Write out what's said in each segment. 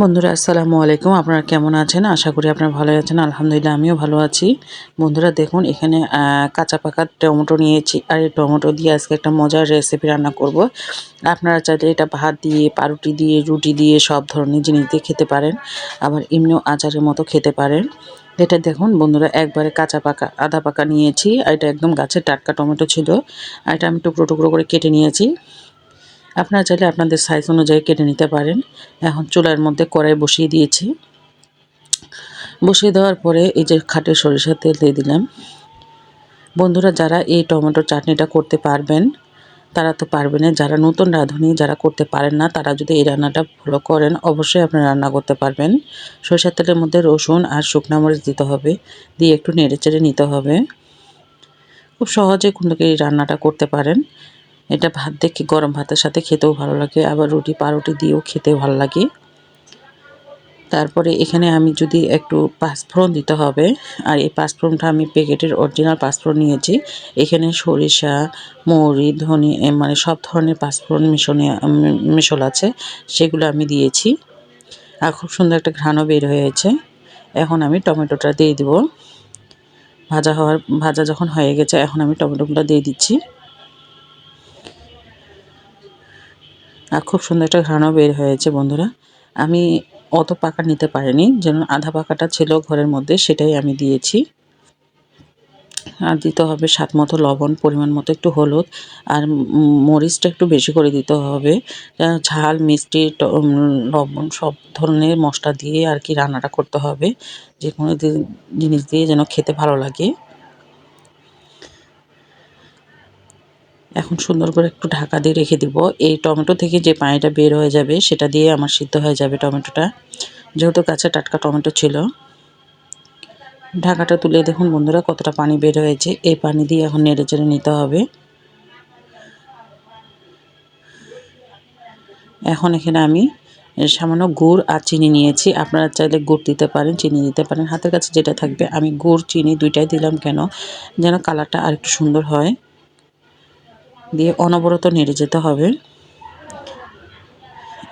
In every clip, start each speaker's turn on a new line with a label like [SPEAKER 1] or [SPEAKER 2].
[SPEAKER 1] বন্ধুরা, আসসালামু আলাইকুম। আপনারা কেমন আছেন? আশা করি আপনারা ভালো আছেন। আলহামদুলিল্লাহ, আমিও ভালো আছি। বন্ধুরা, দেখুন, এখানে কাঁচা পাকা টমেটো নিয়েছি। আর এই টমেটো দিয়ে আজকে একটা মজার রেসিপি রান্না করব। আপনারা চাইলে এটা ভাত দিয়ে পাউরুটি দিয়ে, রুটি দিয়ে, সব ধরনের জিনিস দিয়ে খেতে পারেন। আবার এমনিও আচারের মতো খেতে পারেন। এটা দেখুন, বন্ধুরা, একবারে কাঁচা পাকা, আধা পাকা নিয়েছি। আর এটা একদম গাছের টাটকা টমেটো ছিল। আর এটা আমি টুকরো টুকরো করে কেটে নিয়েছি। আপনারা চাইলে আপনাদের সাইজ অনুযায়ী কেটে নিতে পারেন। এখন চুলার মধ্যে কড়াই বসিয়ে দিয়েছি। বসিয়ে দেওয়ার পরে এই যে খাটের সরিষার তেল দিয়ে দিলাম। বন্ধুরা, যারা এই টমেটোর চাটনিটা করতে পারবেন, তারা তো পারবে না। যারা নতুন রাঁধুনি, যারা করতে পারেন না, তারা যদি এই রান্নাটা ফলো করেন, অবশ্যই আপনারা রান্না করতে পারবেন। সরিষার তেলের মধ্যে রসুন আর শুকনা মরিচ দিতে হবে। দিয়ে একটু নেড়ে চেড়ে নিতে হবে। খুব সহজে কিন্তু এই রান্নাটা করতে পারেন। এটা ভাত দেখে গরম ভাতের সাথে খেতেও ভালো লাগে, আবার রুটি পাউরুটি দিয়েও খেতে ভালো লাগে। তারপরে এখানে আমি যদি একটু পাঁচফোড়ন দিতে হবে, আর এই পাঁচফোড়নটা আমি প্যাকেটের অরিজিনাল পাঁচফোড়ন নিয়েছি। এখানে সরিষা, মৌরি, ধনে মানে সব ধরনের পাঁচফোড়ন মিশনে মিশল আছে, সেগুলো আমি দিয়েছি। আর খুব সুন্দর একটা ঘ্রাণও বের হয়েছে। এখন আমি টমেটোটা দিয়ে দিব। ভাজা হওয়ার, ভাজা যখন হয়ে গেছে, এখন আমি টমেটোগুলো দিয়ে দিচ্ছি। আর খুব সুন্দর একটা ঘ্রাণও বের হয়েছে, বন্ধুরা। আমি অত পাকা নিতে পারিনি, যেন আধা পাকাটা ছিল ঘরের মধ্যে, সেটাই আমি দিয়েছি। আর দিতে হবে স্বাদ মতো লবণ, পরিমাণ মতো একটু হলুদ, আর মরিচটা একটু বেশি করে দিতে হবে। ঝাল, মিষ্টি লবণ, সব ধরনের মশলা দিয়ে আর কি রান্নাটা করতে হবে। যে কোনো জিনিস দিয়ে যেন খেতে ভালো লাগে। এখন সুন্দর করে একটু ঢাকা দিয়ে রেখে দিব। এই টমেটো থেকে যে পানিটা বের হয়ে যাবে, সেটা দিয়ে আমার সিদ্ধ হয়ে যাবে টমেটোটা। যেহেতু কাছে টাটকা টমেটো ছিল, ঢাকাটা তুলে দেখুন বন্ধুরা, কতটা পানি বের হয়েছে। এই পানি দিয়ে এখন নেড়ে চেড়ে নিতে হবে। এখন এখানে আমি সামান্য গুড় আর চিনি নিয়েছি। আপনারা চাইলে গুড় দিতে পারেন, চিনি দিতে পারেন। হাতের কাছে যেটা থাকবে, আমি গুড়, চিনি দুইটাই দিলাম কেন? যেন কালারটা আর একটু সুন্দর হয়। দিয়ে অনবরত নেড়ে যেতে হবে।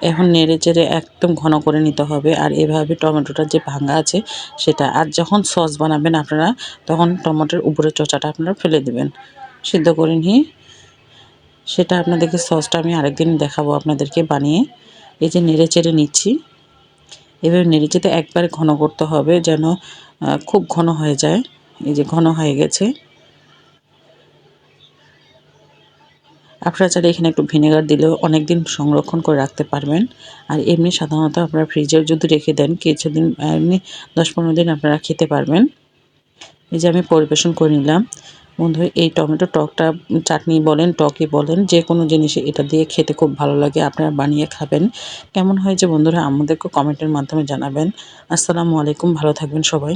[SPEAKER 1] এখন নেড়ে চেড়ে একদম ঘন করে নিতে হবে আর এভাবে টমেটোটা যে ভাঙা আছে সেটা। আর যখন সস বানাবেন আপনারা, তখন টমেটোর উপরে চোচাটা আপনারা ফেলে দেবেন। সিদ্ধ করে নিয়ে সেটা আপনাদেরকে সসটা আমি আরেকদিন দেখাবো আপনাদেরকে বানিয়ে। এই যে নেড়ে চেড়ে নিচ্ছি। এভাবে নেড়ে চেড়ে একবারে ঘন করতে হবে যেন খুব ঘন হয়ে যায়। এই যে ঘন হয়ে গেছে। আপনারা চাইলে এখানে একটু ভিনেগার দিলেও অনেক দিন সংরক্ষণ করে রাখতে পারবেন। আর এমনি সাধারণত আপনারা ফ্রিজেও যদি রেখে দেন, কিছুদিন, এমনি দশ পনেরো দিন আপনারা খেতে পারবেন। এই যে আমি পরিবেশন করে নিলাম। বন্ধু এই টমেটো টকটা চাটনি বলেন, টকই বলেন, যে কোনো জিনিসে এটা দিয়ে খেতে খুব ভালো লাগে, আপনারা বানিয়ে খাবেন। কেমন হয়েছে বন্ধুরা, আমাদেরকে কমেন্টের মাধ্যমে জানাবেন। আসসালামু আলাইকুম, ভালো থাকবেন সবাই।